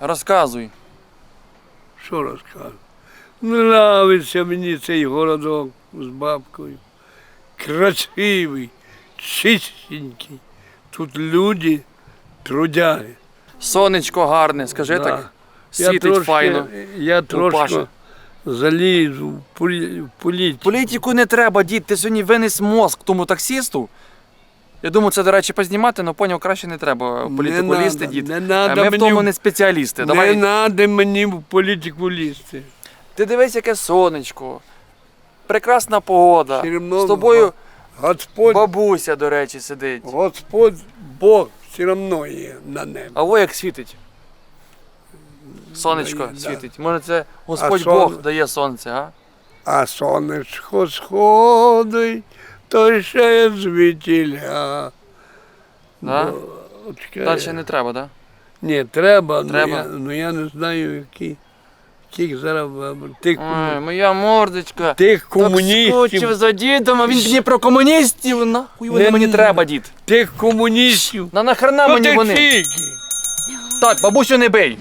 Розказуй. Що розкажу? Нравиться мені цей городок з бабкою. Красивий, чистенький. Тут люди трудяги. Сонечко гарне, скажи Да. так. Я трошки, файно. я трошки залізу в полі- політику. Політику не треба, дід, ти сьогодні винес мозк тому таксісту. Я думаю, це, до речі, познімати, але поняв, краще не треба в політику Не лізти, надо, дід. не надо Ми в тому не спеціалісти. Не Давай. треба мені в політику лізти. Ти дивись, яке сонечко. Прекрасна погода. Все З тобою Господь, бабуся, до речі, сидить. Господь Бог все одно є на небі. А во як світить. Сонечко Да. світить. Може, це Господь сон- Бог дає сонце, а? А сонечко сходить, то ще звітіля. Да? Далі не треба, так? Ні, треба, Треба. Ну, я, ну я не знаю, які. Яких зараз вибрати. Тих, Ой, моя мордочка. тих Так комуністів, за дідом, а він мені про комуністів. Нахуй вони Не- мені треба, дід. тих комуністів. На нахрена мені вони? Потихіки. Так, бабусю не бий.